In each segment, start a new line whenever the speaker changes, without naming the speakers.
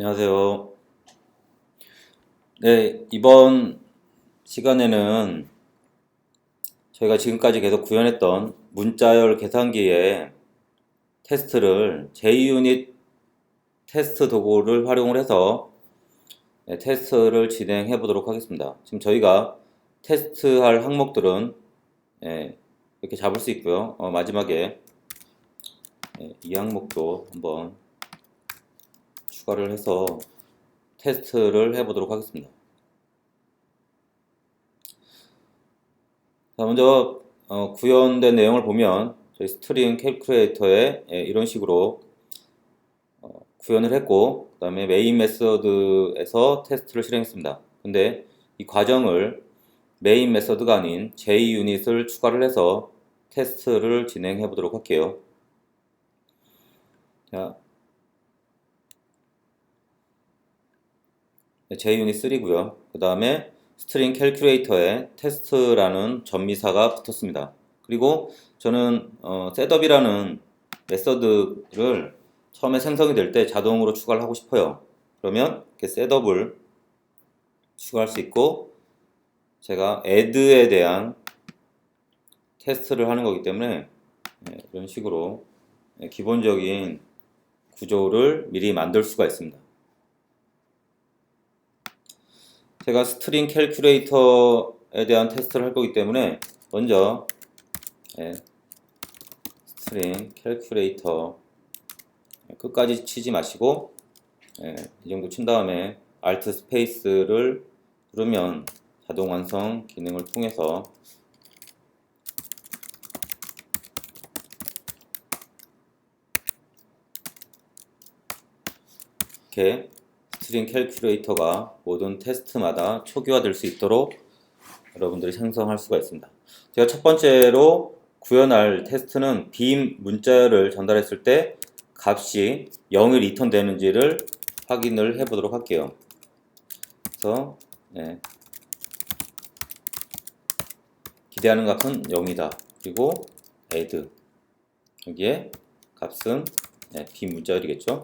안녕하세요. 네, 이번 시간에는 저희가 지금까지 계속 구현했던 문자열 계산기의 테스트를 JUnit 테스트 도구를 활용을 해서 네, 테스트를 진행해 보도록 하겠습니다. 지금 저희가 테스트할 항목들은 예, 이렇게 잡을 수 있고요. 어, 마지막에 예, 이 항목도 한번 추가를 해서 테스트를 해보도록 하겠습니다. 자, 먼저 어, 구현된 내용을 보면 저희 스트링 캘큘레이터에 예, 이런 식으로 어, 구현을 했고 그 다음에 메인 메서드에서 테스트를 실행했습니다. 근데 이 과정을 메인 메서드가 아닌 JUnit을 추가를 해서 테스트를 진행해 보도록 할게요. 자, JUnit 3고요. 그 다음에 스트링 캘큘레이터에 테스트라는 전미사가 붙었습니다. 그리고 저는 어, 셋업이라는 메서드를 처음에 생성이 될 때 자동으로 추가를 하고 싶어요. 그러면 이렇게 셋업을 추가할 수 있고 제가 add에 대한 테스트를 하는 거기 때문에 네, 이런 식으로 네, 기본적인 구조를 미리 만들 수가 있습니다. 제가 스트링 캘큘레이터에 대한 테스트를 할 거기 때문에 먼저 예, 스트링 캘큘레이터 예, 끝까지 치지 마시고 예, 이 정도 친 다음에 Alt 스페이스를 누르면 자동 완성 기능을 통해서 이렇게 스트링 캘큘레이터가 모든 테스트마다 초기화될 수 있도록 여러분들이 생성할 수가 있습니다. 제가 첫 번째로 구현할 테스트는 빔 문자열을 전달했을 때 값이 0이 리턴 되는지를 확인을 해 보도록 할게요. 그래서 네. 기대하는 값은 0이다. 그리고 add 여기에 값은 네, 빔 문자열이겠죠.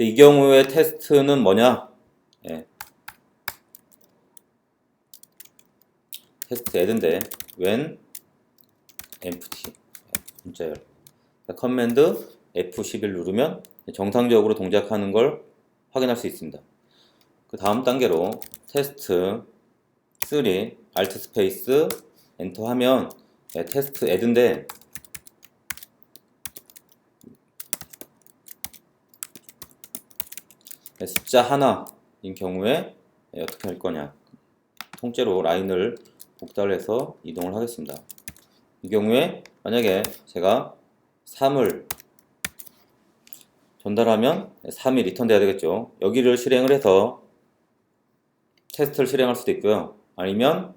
이 경우의 테스트는 뭐냐? 예. 테스트 add인데 when empty 문자열 커맨드 F11 누르면 정상적으로 동작하는 걸 확인할 수 있습니다. 그 다음 단계로 테스트 3 Alt 스페이스 엔터 하면 예, 테스트 add인데 숫자 하나인 경우에 네, 어떻게 할 거냐. 통째로 라인을 복달해서 이동을 하겠습니다. 이 경우에 만약에 제가 3을 전달하면 3이 리턴 돼야 되겠죠. 여기를 실행을 해서 테스트를 실행할 수도 있고요. 아니면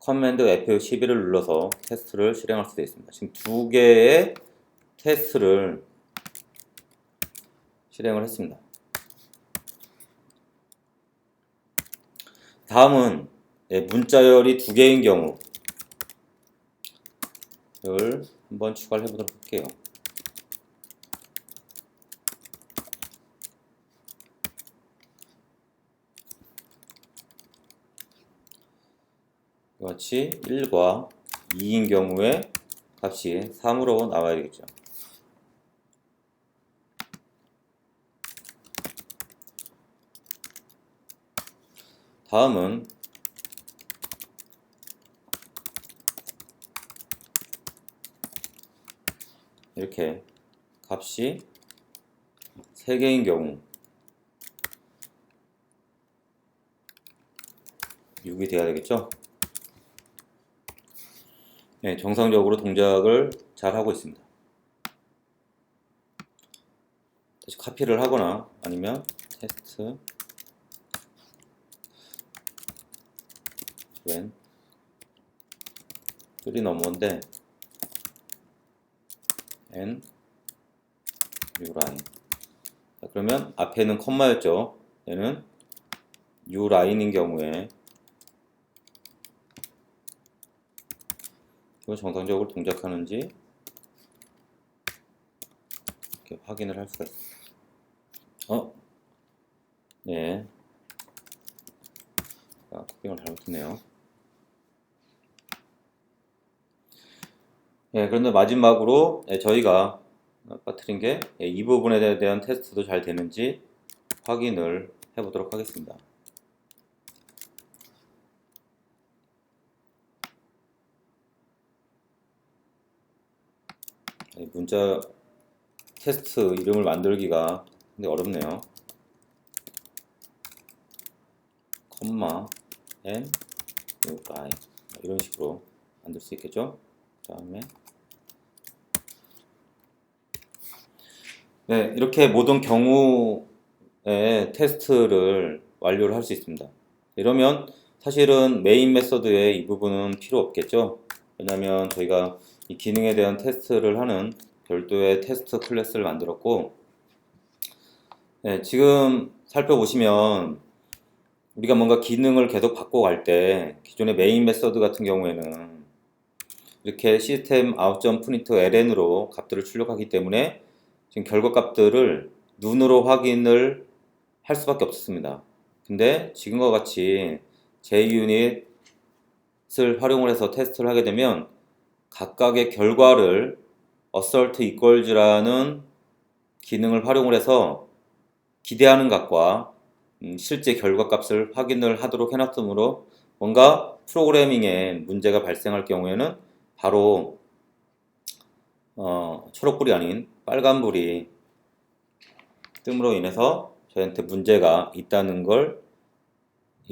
커맨드 F11을 눌러서 테스트를 실행할 수도 있습니다. 지금 두 개의 테스트를 실행을 했습니다 다음은 예, 문자열이 두 개인 경우 를 한번 추가를 해보도록 할게요. 같이 1과 2인 경우에 값이 3으로 나와야 되겠죠. 다음은 이렇게 값이 3개인 경우 6이 돼야 되겠죠? 네, 정상적으로 동작을 잘 하고 있습니다. 다시 카피를 하거나 아니면 테스트 웬3 넘어인데 n u라인 자, 그러면 앞에는 컴마였죠 얘는 u라인인 경우에 이거 정상적으로 동작하는지 이렇게 확인을 할 수가 있습니다 어? 네. 아, 코딩을 잘못했네요. 네, 그런데 마지막으로 네, 저희가 빠뜨린 게 이 부분에 대한 테스트도 잘 되는지 확인을 해보도록 하겠습니다. 네, 문자 테스트 이름을 만들기가 근데 어렵네요. 콤마 n y 이런 식으로 만들 수 있겠죠? 그 다음에 네 이렇게 모든 경우에 테스트를 완료를 할 수 있습니다. 이러면 사실은 메인 메서드의 이 부분은 필요 없겠죠? 왜냐하면 저희가 이 기능에 대한 테스트를 하는 별도의 테스트 클래스를 만들었고 네, 지금 살펴보시면 우리가 뭔가 기능을 계속 바꿔갈 때 기존의 메인 메서드 같은 경우에는 이렇게 시스템 out.print ln으로 값들을 출력하기 때문에 지금 결과 값들을 눈으로 확인을 할 수밖에 없었습니다. 근데 지금과 같이 JUnit을 활용을 해서 테스트를 하게 되면 각각의 결과를 assert equals라는 기능을 활용을 해서 기대하는 값과 음, 실제 결과 값을 확인을 하도록 해놨으므로 뭔가 프로그래밍에 문제가 발생할 경우에는 바로 어, 초록불이 아닌 빨간불이 뜸으로 인해서 저희한테 문제가 있다는 걸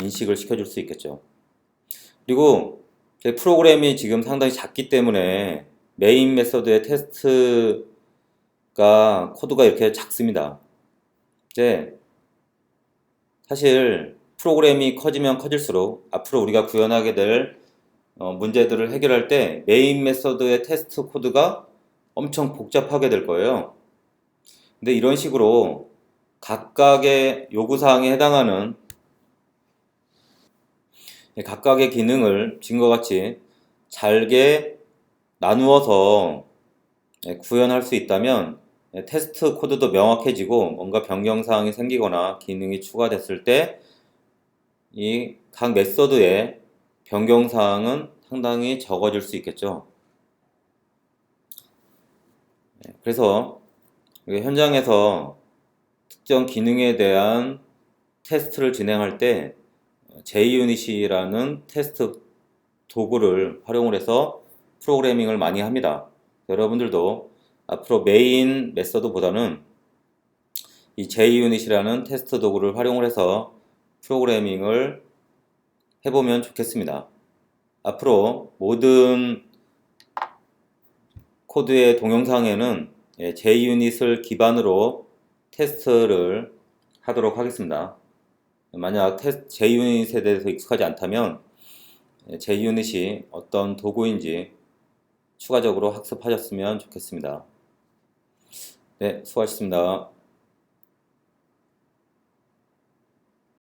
인식을 시켜줄 수 있겠죠. 그리고 제 프로그램이 지금 상당히 작기 때문에 메인 메서드의 테스트가 코드가 이렇게 작습니다. 이제 사실 프로그램이 커지면 커질수록 앞으로 우리가 구현하게 될 어, 문제들을 해결할 때 메인 메서드의 테스트 코드가 엄청 복잡하게 될 거예요. 근데 이런 식으로 각각의 요구사항에 해당하는 각각의 기능을 지금과 같이 잘게 나누어서 구현할 수 있다면 테스트 코드도 명확해지고 뭔가 변경 사항이 생기거나 기능이 추가됐을 때 이 각 메서드의 변경사항은 상당히 적어질 수 있겠죠. 네, 그래서 현장에서 특정 기능에 대한 테스트를 진행할 때 JUnit이라는 테스트 도구를 활용을 해서 프로그래밍을 많이 합니다. 여러분들도 앞으로 메인 메서드보다는 이 JUnit이라는 테스트 도구를 활용을 해서 프로그래밍을 해보면 좋겠습니다. 앞으로 모든 코드의 동영상에는 JUnit을 기반으로 테스트를 하도록 하겠습니다. 만약 JUnit에 대해서 익숙하지 않다면 JUnit이 어떤 도구인지 추가적으로 학습하셨으면 좋겠습니다. 네, 수고하셨습니다.